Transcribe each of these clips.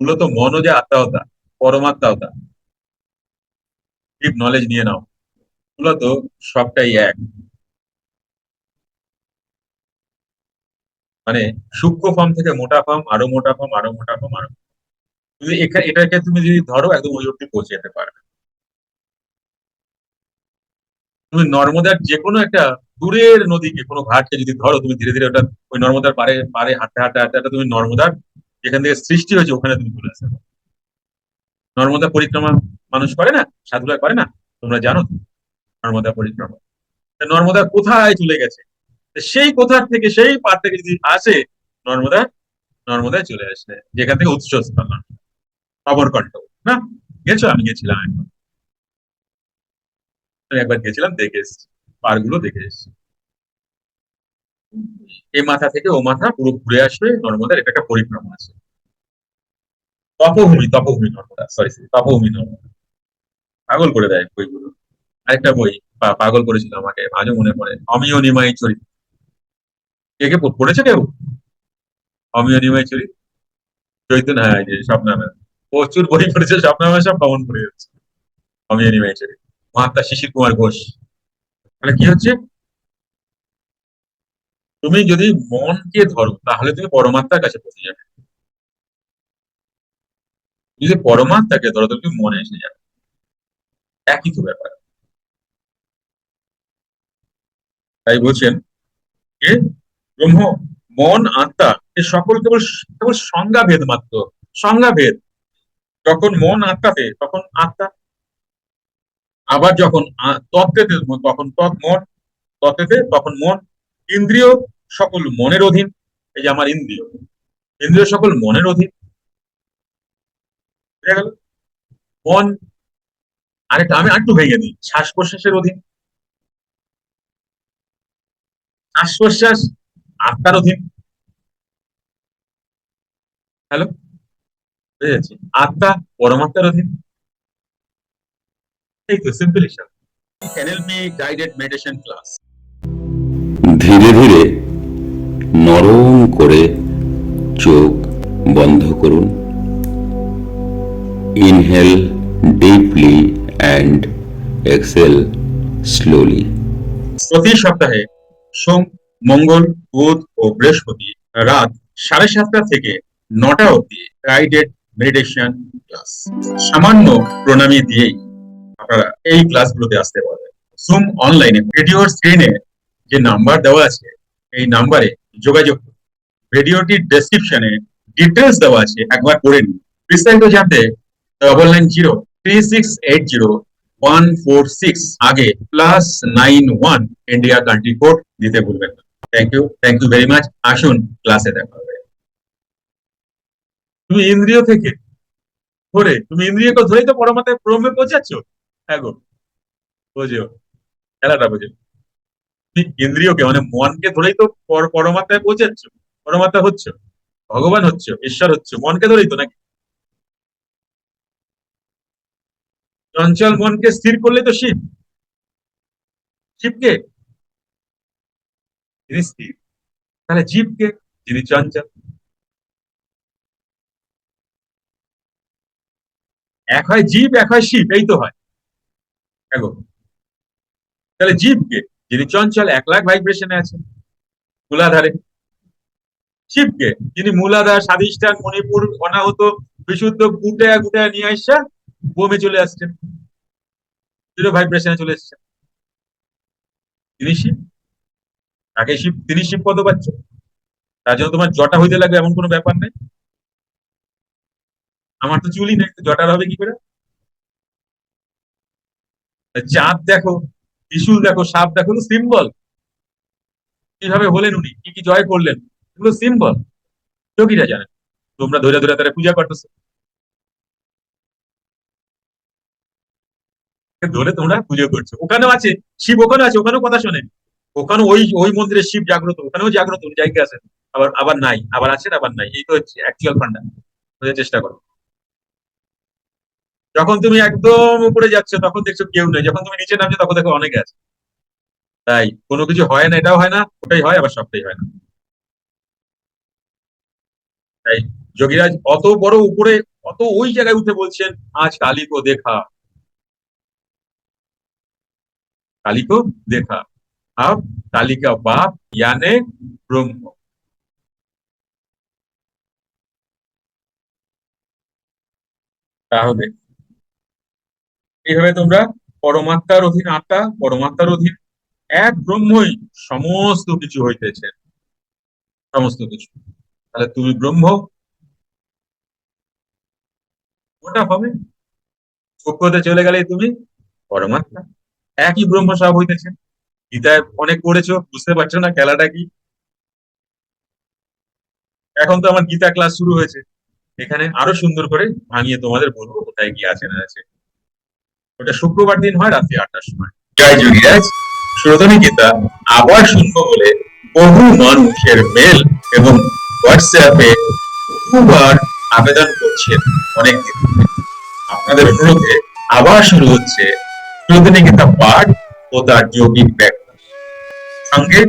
মূলত মনও যে আত্মাও তা পরমাত্মাও তা ডিপ নলেজ নিয়ে নাও। মূলত সবটাই এক। মানে সূক্ষ্ম ফর্ম থেকে মোটা ফর্ম আরও মোটা ফর্ম আরও মোটা ফর্ম আরও তুমি এটাকে তুমি যদি ধরো, একদম ওই অব্দি পৌঁছে যেতে পারবে। তুমি নর্মদার যে কোনো একটা দূরের নদীকে, কোনো ঘাটকে যদি ধরো, তুমি ধীরে ধীরে ওটা ওই নর্মদার পারে পারে হাঁটতে হাঁটতে হাঁটতে হাঁটতে তুমি নর্মদার যেখান থেকে সৃষ্টি হয়েছে, ওখানে তুমি চলে আসতে নর্মদা পরিক্রমা মানুষ করে না? সাধুরা করে না? তোমরা জানো নর্মদা পরিক্রমা। নর্মদা কোথায় চলে গেছে? সেই কোথার থেকে, সেই পার থেকে যদি আসে, নর্মদা, নর্মদায় চলে আসে। যেখান থেকে উৎসস্থল অমরকণ্ঠ না? গেছো? আমি গেছিলাম একবার। আমি একবার গেছিলাম, দেখে এসেছি। পারগুলো দেখে এসেছি। এই মাথা থেকে ও মাথা পুরো ঘুরে আসবে। নর্মদার এটা একটা পরিক্রমা আছে। Tapobhumi Tapobhumi Narmada sorry sorry Tapobhumi Narmada. পাগল করে দেয় বইগুলো। আরেকটা বই পাগল করেছিল আমাকে, আজও মনে পড়ে, অমিয় নিমাই চরিত। কে কে পড়েছে কেউ? অমিয় নিমাই চরিত? চৈতন্য হ্যাঁ যে স্বপ্নামে প্রচুর বই পড়েছে স্বপ্নামে সব কমন পড়ে যাচ্ছে। অমিয় নিমাই চরিত। মহাত্মা শিশির কুমার ঘোষ। তাহলে কি হচ্ছে? তুমি যদি মনকে ধরো, তাহলে তুমি পরমাত্মার কাছে পৌঁছে যাবে। যদি পরমাত্মাকে ধরো তাহলে তুমি মনে এসে যাবে। একই তো ব্যাপার। তাই বলছেন যে ব্রহ্ম, মন, আত্মা, এ সকল কেবল কেবল সংজ্ঞাভেদ মাত্র, সংজ্ঞাভেদ। যখন মন আত্মাতে, তখন আত্মা। আবার যখন তত্ত্বেতে, তখন তৎ মন, তত্ত্বেতে তখন মন। ইন্দ্রিয় সকল মনের অধীন, এই যে আমার ইন্দ্রিয়। ইন্দ্রিয় সকল মনের অধীন। বুঝা গেল মন আরেকটা আমি আরেকটু ভেঙে দিই। শ্বাস প্রশ্বাসের অধীন। শ্বাস প্রশ্বাস আত্মার অধীন। হ্যালো বুঝে যাচ্ছি আত্মা পরমাত্মার অধীন। এই তো সিম্পল হিসাব এনএলপি গাইডেড মেডিটেশন ক্লাস ধীরে ধীরে নরম করে চোখ বন্ধ করুন। Inhale deeply and exhale slowly প্রতি সপ্তাহে সোম, মঙ্গল, বুধ ও বৃহস্পতি রাত সাড়ে সাতটা থেকে নটা অবধি গাইডেড মেডিটেশন ক্লাস সামান্য প্রণামী দিয়েই আপনারা এই ক্লাসগুলোতে আসতে পারবেন। জুম অনলাইনে ভিডিওর স্ক্রিনে যে নাম্বার দেওয়া আছে, এই নাম্বারে যোগাযোগ ভিডিওটির ডেসক্রিপশনে ডিটেলস দেওয়া আছে, একবার পড়ে নিন। বিস্তারিত জানতে double nine zero three six eight zero one four six আগে plus nine one India country code দিতে ভুলবেন না। Thank you thank you very much আসুন ক্লাসে দেখা হবে। তুমি ইন্দ্রিয় থেকে ধরে, তুমি ইন্দ্রিয়কে ধরেই তো পরমাত্মায় প্রমে পৌঁছাচ্ছ? হ্যাঁ গো বোঝো খেলাটা বোঝো তুমি ইন্দ্রিয়কে মানে মনকে ধরেই তো পর- পরমাত্মায় পৌঁছাচ্ছ, পরমাত্মা হচ্ছ, ভগবান হচ্ছ, ঈশ্বর হচ্ছ মনকে ধরেই তো নাকি? চঞ্চল মনকে স্থির করলে তো শিব। শিবকে? তিনি স্থির। তাহলে জীবকে? যিনি চঞ্চল। এক হয় জীব এক হয় শিব এই তো হয়। দেখো। তাহলে জীবকে? যিনি চঞ্চল এক লাখ ভাইব্রেশনে আছে মূলাধারে। শিবকে? যিনি মূলাধার স্বাধিষ্ঠান মণিপুর অনাহত বিশুদ্ধ গুটে গুটে নিয়ে আসছে বোমে চলে আসছেন। জিরো ভাইব্রেশনে চলে এসছেন। তিনি শিব। তাকে শিব, তিনি শিব পদ পাচ্ছে তার জন্য তোমার জটা হইতে লাগবে এমন কোনো ব্যাপার নেই। আমার তো চুলই নেই, জটার হবে কি করে? চাঁদ দেখো, ত্রিশূল দেখো, সাপ দেখো সিম্বল কীভাবে হলেন উনি? কি কি জয় করলেন? এগুলো সিম্বল যোগীরা জানেন তোমরা ধরে ধরে তারা পূজা করতেছো। ধরে তোমরা পুজো করছ। ওখানেও আছে, শিব ওখানে আছে, ওখানেও কথা শোনেন ওখানে ওই ওই মন্দিরে শিব জাগ্রত, ওখানেও জাগ্রত উনি জায়গায় আছেন আবার আবার নাই, আবার আছেন আবার নাই। এই তো হচ্ছে অ্যাকচুয়াল ফান্ডা বোঝার চেষ্টা করো। যখন তুমি একদম উপরে যাচ্ছ, তখন দেখছ কেউ নেই। যখন তুমি নিচে নামছো, তখন দেখো অনেকে আছে। তাই, কোনো কিছু হয় না, এটাও হয় না, ওটাই হয়, আবার সবটাই হয় না। তাই, যোগীরাজ অত বড় উপরে, অত ওই জায়গায় উঠে বলছেন, আজ কালিকো দেখা। কালিকো দেখা अब কালিকা বাপ यानी ব্রহ্ম তাহলে এইভাবে তোমরা পরমাত্মার অধীন আত্মা পরমাত্মার অধীন এক ব্রহ্মই সমস্ত কিছু হইতেছে সমস্ত কিছু তাহলে তুমি ব্রহ্ম ওটা হবে সূক্ষ্মতে চলে গেলে তুমি পরমাত্মা একই ব্রহ্ম সব হইতেছে। গীতায় অনেক পড়েছো, বুঝতে পারছ না খেলাটা কি? এখন তো আমার গীতা ক্লাস শুরু হয়েছে। এখানে আরও সুন্দর করে ভাঙিয়ে তোমাদের বলব কোথায় কি আছে না আছে। ওটা শুক্রবার দিন হয়, রাত্রি আটটার সময়। জয় যোগীরাজ শ্রোতনী গীতা আবার শুনব বলে বহু মানুষের মেল এবং হোয়াটসঅ্যাপে বহুবার আবেদন করছেন অনেক দিন আপনাদের অনুরোধে আবার শুরু হচ্ছে শ্রোতনী গীতা পাঠ ও তার যৌগিক ব্যাখ্যা। সঙ্গে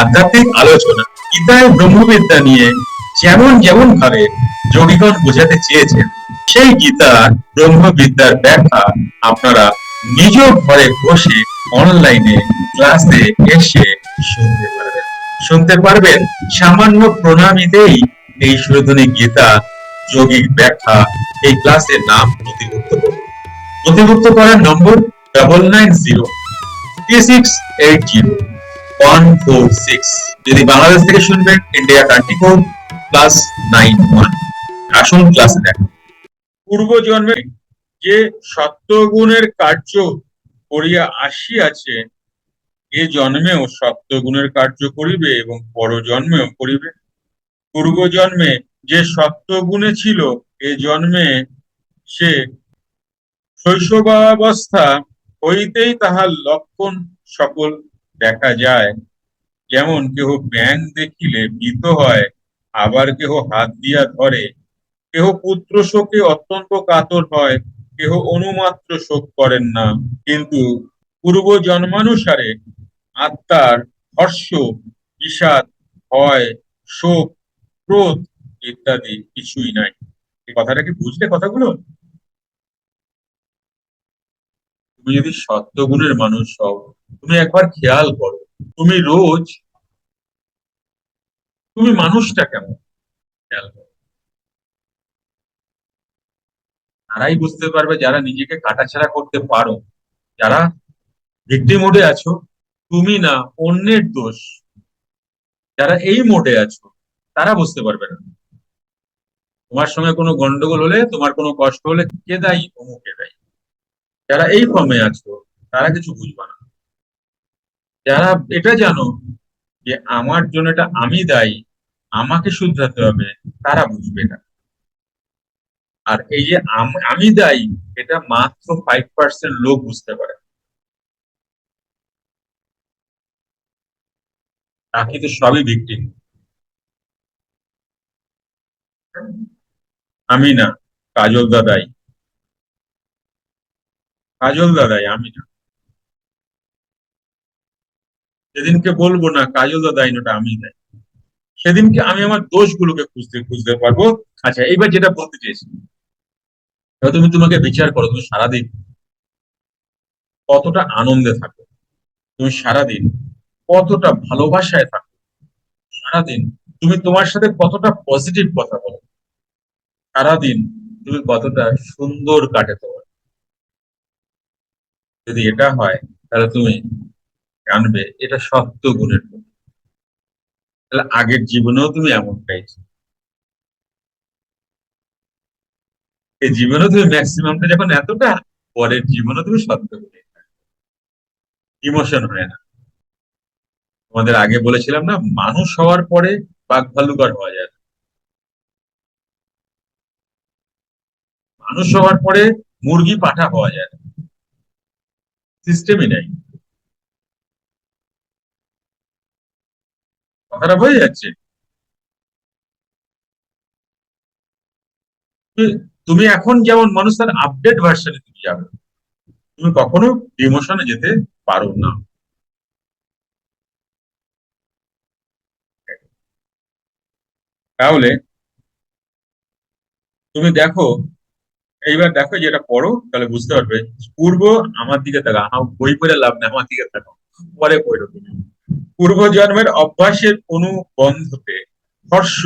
আধ্যাত্মিক আলোচনা, গীতায় ব্রহ্মবিদ্যা নিয়ে যেমন যেমন ভাবে যোগীগণ বোঝাতে চেয়েছেন, সেই গীতার ব্রহ্মবিদ্যার ব্যাখ্যা আপনারা নিজ ঘরে বসে অনলাইনে ক্লাসে এসে শুনতে পারবেন। শুনতে পারবেন সামান্য প্রণামীতেই এই সুরধনী গীতা, যৌগিক ব্যাখ্যা এই ক্লাসের নাম নথিভুক্ত করুন। নথিভুক্ত করার নম্বর double nine zero three six eight zero one four six যদি বাংলাদেশ থেকে শুনবেন India country code plus nine one আসুন ক্লাসে পূর্ব জন্মে যে সত্যগুণের কার্য করিয়া এ জন্মেও সত্যগুণের কার্য করিবে এবং পর জন্মেও করিবে। পূর্ব জন্মে যে সত্যগুণে ছিল, এ জন্মে সে শৈশবাবস্থা হইতেই তাহার লক্ষণ সকল দেখা যায়। যেমন কেহ ব্যাং দেখিলে ভীত হয়, আবার কেহ হাত দিয়া ধরে। কেহ পুত্র শোকে অত্যন্ত কাতর হয়, কেহ অনুমাত্র শোক করেন না। কিন্তু পূর্ব জন্মানুসারে আত্মার হর্ষ, বিষাদ, ভয়, শোক, ক্রোধ ইত্যাদি কিছুই নাই। এই কথাটা কি বুঝলে কথাগুলো? তুমি যদি সত্যগুণের মানুষ হও, তুমি একবার খেয়াল করো, তুমি রোজ তুমি মানুষটা কেমন? খেয়াল করো। তারাই বুঝতে পারবে যারা নিজেকে কাটাছাড়া করতে পারো। যারা ভিক্টিম মোডে আছো, তুমি না, অন্যের দোষ। যারা এই মোডে আছো, তারা বুঝতে পারবে না। তোমার সঙ্গে কোনো গন্ডগোল হলে, তোমার কোনো কষ্ট হলে, কে দায়ী? অমুকে দায়ী। যারা এই ফর্মে আছো, তারা কিছু বুঝবে না। যারা এটা জানো যে আমার জন্য এটা আমি দায়ী, আমাকে শুধরাতে হবে, তারা বুঝবে না আর এই যে আম- আমি দায়ী, এটা মাত্র ফাইভ পার্সেন্ট লোক বুঝতে পারে। বাকি তো সবই ভিক্টিম আমি না কাজল দাদাই কাজল দাদাই, আমি না। সেদিনকে বলব না কাজল দাদাই নোটা আমি দেয় সেদিনকে আমি আমার দোষগুলোকে খুঁজতে খুঁজতে পারব। আচ্ছা এইবার যেটা বলতে চেয়েছি তুমি তোমাকে বিচার করো, তুমি সারাদিন কতটা আনন্দে থাকো, তুমি সারাদিন কতটা ভালোবাসায় থাকো, সারাদিন তুমি তোমার সাথে কতটা পজিটিভ কথা বলো, সারাদিন তুমি কতটা সুন্দর কাটে তোমার। যদি এটা হয়, তাহলে তুমি জানবে এটা সত্য গুণের গুণ তাহলে আগের জীবনেও তুমি এমনটাই ছিলে। এই জীবনেও তুমি ম্যাক্সিমামটা যখন এতটা, পরের জীবনে তুমি সত্য গুণে ইমোশন হয় না। তোমাদের আগে বলেছিলাম না, মানুষ হওয়ার পরে বাঘ ভাল্লুকার হওয়া যায় মানুষ হওয়ার পরে মুরগি পাঠা হওয়া যায় না। সিস্টেমই নেই। কথাটা বোঝা যাচ্ছে? তুমি- এখন যেমন মানুষ তার আপডেট ভার্সনে তুমি যাবে, তুমি কখনো ইমোশনে যেতে পারো না। তাহলে তুমি দেখো এইবার দেখো যেটা পড়ো, তাহলে বুঝতে পারবে। পূর্ব আমার দিকে তাকা আমার বই পড়ে লাভ নেই, আমার দিকে তাকাও। পরে পড়ো। তুমি পূর্বজন্মের অভ্যাসের অনুবন্ধতে হর্ষ,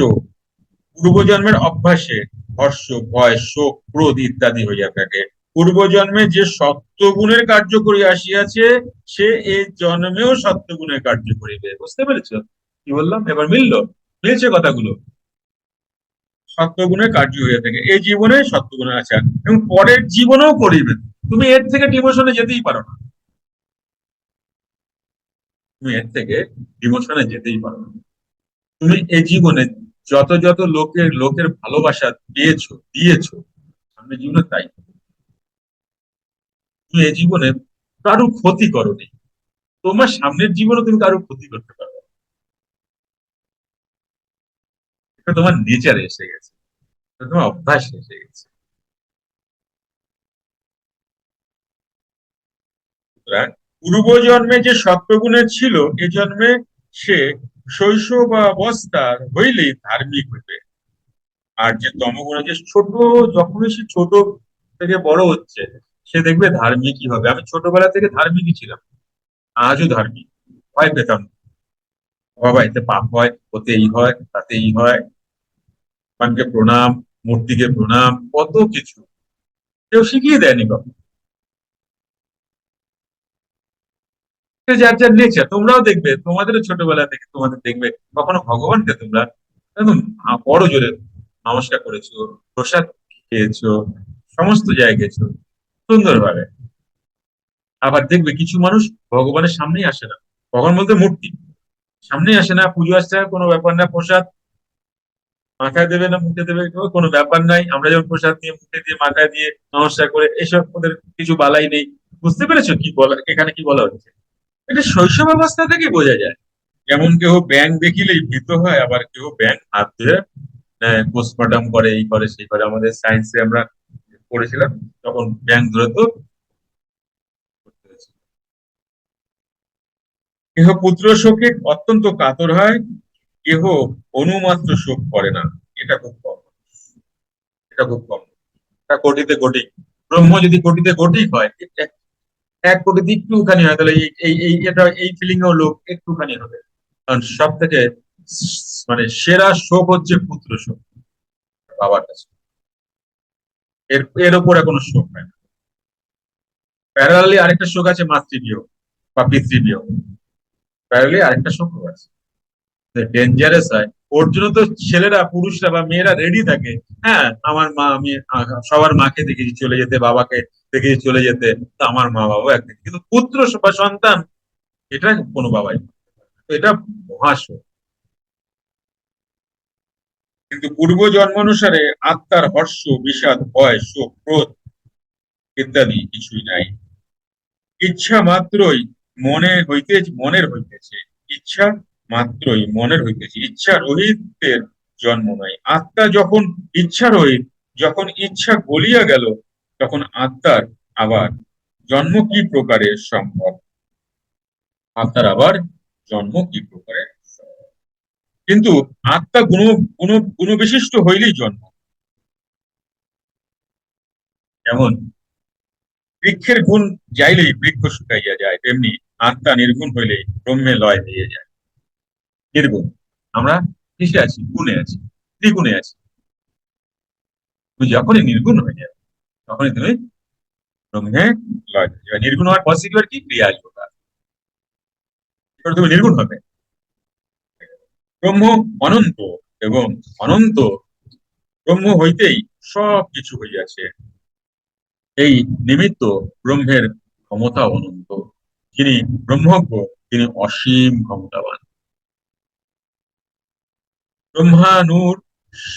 পূর্বজন্মের অভ্যাসে হর্ষ, ভয়, শোক, ক্রোধ ইত্যাদি হইয়া থাকে পূর্বজন্মে যে সত্যগুণের কার্য করিয়া আসিয়াছে, সে এই জন্মেও সত্যগুণের কার্য করিবে। বুঝতে পেরেছ? কি বললাম? এবার মিললো? মিলছে কথাগুলো? সত্যগুণের কার্য হয়ে থাকে। এই জীবনে সত্যগুণের আচার এবং পরের জীবনেও করিবে। তুমি এর থেকে ডিমোশনে যেতেই পারো না। তুমি এর থেকে ডিমোশনে যেতেই পারো না। তুমি এই জীবনে যত যত লোকের লোকের ভালোবাসা পেয়েছ দিয়েছ, সামনের জীবনে তাই। তুমি এই জীবনে কারও ক্ষতি করনি। তোমার সামনের জীবনে তুমি কারও ক্ষতি করতে পারবে এটা তোমার নেচারে এসে গেছে। তোমার অভ্যাস এসে গেছে। সুতরাং পূর্বজন্মে যে সত্যগুণে ছিল, এ জন্মে সে শৈশব বা অবস্থার হইলেই ধার্মিক হইবে। আর যে তমগুণে যে ছোট, যখনই সে ছোট থেকে বড় হচ্ছে, সে দেখবে ধার্মিকই হবে। আমি ছোটবেলা থেকে ধার্মিকই ছিলাম। আজও ধার্মিক। ভয় পেতাম। এতে পাপ হয় ওতে এই হয় তাতে এই হয়। ভগবানকে প্রণাম, মূর্তিকে প্রণাম, কত কিছু। কেউ শিখিয়ে দেয়নি কখন। যার যার নেচার, তোমরাও দেখবে তোমাদেরও ছোটবেলা থেকে তোমাদের দেখবে, কখনো ভগবানকে তোমরা বড় জোরে নমস্কার করেছ, প্রসাদ খেয়েছো, সমস্ত জায়গায় গেছো, সুন্দরভাবে। আবার দেখবে কিছু মানুষ ভগবানের সামনেই আসে না। ভগবান বলতে মূর্তি। সামনেই আসে না, পুজো আসছে কোনো ব্যাপার না, প্রসাদ মাথায় দেবে না, মুখে দেবে, কোনো ব্যাপার নাই। আমরা যেমন প্রসাদ দিয়ে মুখে দিয়ে, মাথায় দিয়ে নমস্কার করে এসব ওদের কিছু বালাই নেই। বুঝতে পেরেছ কি বলা, এখানে কি বলা হচ্ছে? এটা শৈশব অবস্থা থেকে বোঝা যায়। যেমন কেউ ব্যাংক দেখিলেই ভীত হয়, আবার কেউ ব্যাংক হাত ধরে পোস্টমর্টম করে, এই করে, সেই করে। আমাদের সায়েন্সে আমরা পড়েছিলাম, তখন ব্যাং ধরে তো কেহ পুত্র শোকে অত্যন্ত কাতর হয় কেহ অনুমাত্র শোক করে না। এটা খুব কম। এটা খুব কম। কোটিতে কোটি। ব্রহ্ম যদি কোটিতে কোটি হয়, এক- কোটিতে একটুখানি হয়, তাহলে এই এই এটা এই ফিলিং ও লোক একটুখানি হবে। কারণ সব থেকে মানে সেরা শোক হচ্ছে পুত্র শোক, বাবার কাছে। এর এর উপরে কোনো শোক হয় না। প্যারালি আরেকটা শোক আছে মাতৃবিয়োগ বা পিতৃবিয়োগ প্যারালি আরেকটা শোক আছে। ডেঞ্জারাস হয়। ওর জন্য তো ছেলেরা, পুরুষরা বা মেয়েরা রেডি থাকে। হ্যাঁ আমার মা, আমি সবার মাকে দেখেছি চলে যেতে, বাবাকে দেখেছি চলে যেতে, তো আমার মা বাবা একদিন কিন্তু পুত্র বা সন্তান, এটা কোনো বাবাই এটা মহাশোক কিন্তু পূর্ব জন্মানুসারে আত্মার হর্ষ, বিষাদ, ভয়, শোক, ক্রোধ ইত্যাদি কিছুই নাই। ইচ্ছা মাত্রই মনে হইতে, মনের হইতেছে। ইচ্ছা মাত্রই মনের হইতেছে ইচ্ছা রহিতের জন্ম নয়। আত্মা যখন ইচ্ছা রহিত, যখন ইচ্ছা গলিয়া গেল, তখন আত্মার আবার জন্ম কি প্রকারে সম্ভব? আত্মার আবার জন্ম কি প্রকারে কিন্তু আত্মা গুণ গুণ, গুণবিশিষ্ট হইলেই জন্ম। যেমন বৃক্ষের গুণ যাইলেই বৃক্ষ শুকাইয়া যায়, তেমনি আত্মা নির্গুণ হইলেই ব্রহ্মে লয় দিয়ে যায়। নির্গুণ আমরা কিসে আছি? গুণে আছি। ত্রিগুণে আছি। তুমি যখনই নির্গুণ হয়ে যাবে তখনই তুমি ব্রহ্মে লয় নির্গুণ হওয়ার পসিবল কি ক্রিয়া আসবে তুমি নির্গুণ হবে। ব্রহ্ম অনন্ত এবং অনন্ত ব্রহ্ম হইতেই সব কিছু হইয়াছে। এই নিমিত্ত ব্রহ্মের ক্ষমতা অনন্ত। যিনি ব্রহ্মজ্ঞ, তিনি অসীম ক্ষমতাবান। ব্রহ্মানুর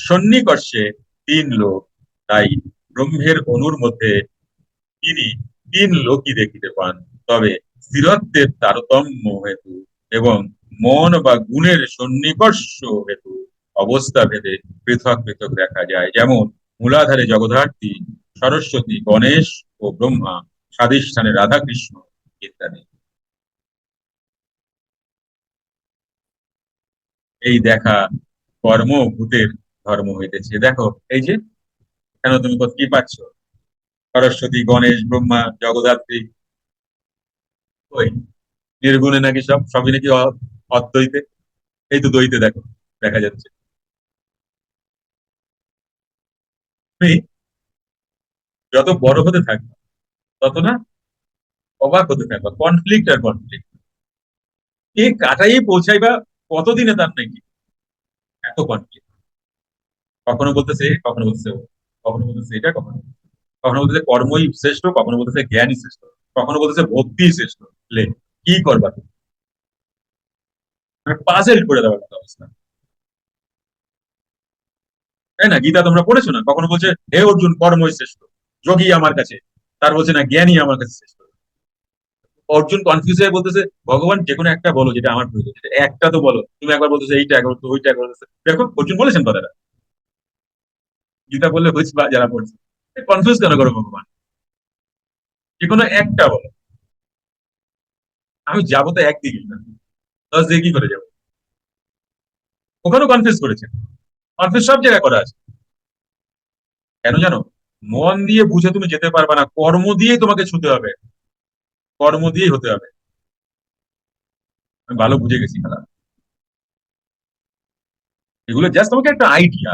সন্নিকর্ষে তিন লোক। তাই ব্রহ্মের অনুর মধ্যে তিনি তিন লোকই দেখিতে পান। তবে স্থিরত্বের তারতম্য হেতু এবং মন বা গুণের সন্নিকর্ষ হেতু অবস্থা ভেদে পৃথক পৃথক দেখা যায়। যেমন মূলাধারে জগধার্থী সরস্বতী, গণেশ ও ব্রহ্মা, স্বাধিষ্ঠানে রাধাকৃষ্ণ ইত্যাদি। এই দেখা কর্ম ভূতের ধর্ম হইতেছে। দেখো, এই যে, কেন তুমি কি পাচ্ছ? সরস্বতী, গণেশ, ব্রহ্মা, জগদ্ধাত্রী, ওই নির্গুণে নাকি সব, সবই নাকি অদ্বৈতে? এই তো দ্বৈতে দেখো, দেখা যাচ্ছে। যত বড় হতে থাকবে, তত না অবাক হতে থাকবে কনফ্লিক্ট আর কনফ্লিক্ট কে কাটাই পৌঁছাইবা, কতদিনে তার নাকি? এত কনফ্লিক্ট কখনো বলতেছে কখনো বলতেছে কখনো বলতেছে এটা, কখনো কখনো বলতেছে কর্মই শ্রেষ্ঠ, কখনো বলতেছে জ্ঞানই শ্রেষ্ঠ, কখনো বলতেছে ভক্তি শ্রেষ্ঠ, লে, কি করবা তুমি? মানে পাজেল করে দেওয়ার মতো অবস্থা। তাই না? গীতা তোমরা পড়েছো না? কখনো বলছে, হে অর্জুন, কর্মই শ্রেষ্ঠ, যোগী আমার কাছে, তার বলছে না জ্ঞানী আমার কাছে শ্রেষ্ঠ। অর্জুন কনফিউজ হয়ে বলতেছে, ভগবান যে কোনো একটা বলো যেটা আমার প্রয়োজন। একটা তো বলো। তুমি একবার বলতেছে, এইটা একবার ওইটা একবার বলতেছে। দেখো, অর্জুন বলেছেন কথাটা। গীতা বললে হয়েছে বা যারা পড়ছে কনফিউজ কেন করো ভগবান? যে কোনো একটা বলো। আমি যাব তো একদিকে। দশ দিকে কি করে যাব? ওখানেও কনফিউজ করেছেন কনফিউজ সব জায়গায় করা আছে। কেন জানো? মন দিয়ে বুঝে তুমি যেতে পারবে না। কর্ম দিয়েই তোমাকে ছুতে হবে। কর্ম দিয়েই হতে হবে। আমি ভালো বুঝে গেছি খেলা। এগুলো জাস্ট তোমাকে একটা আইডিয়া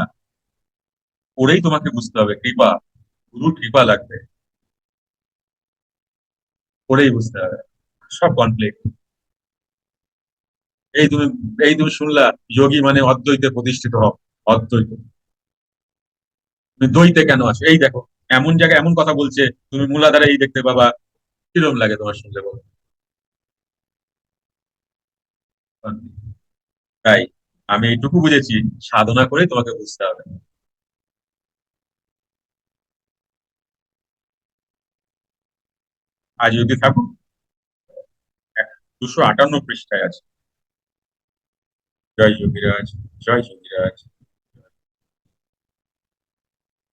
পড়েই তোমাকে বুঝতে হবে, কৃপা গুরু কৃপা লাগবে। পড়েই বুঝতে হবে, সব কনফ্লিক্ট এই তুমি এই তুমি শুনলা, যোগী মানে অদ্বৈতে প্রতিষ্ঠিত হও, অদ্বৈত। তুমি দ্বৈতে কেন আছো? এই দেখো, এমন জায়গায় এমন কথা বলছে, তুমি মূলাধারে এই দেখতে পাবা কিরম লাগে তোমার শুনলে বলো? তাই আমি এইটুকু বুঝেছি, সাধনা করে তোমাকে বুঝতে হবে। আজ যদি থাকো দুশো আটান্ন পৃষ্ঠায় আছে। জয় যোগীরাজ জয় যোগীরাজ।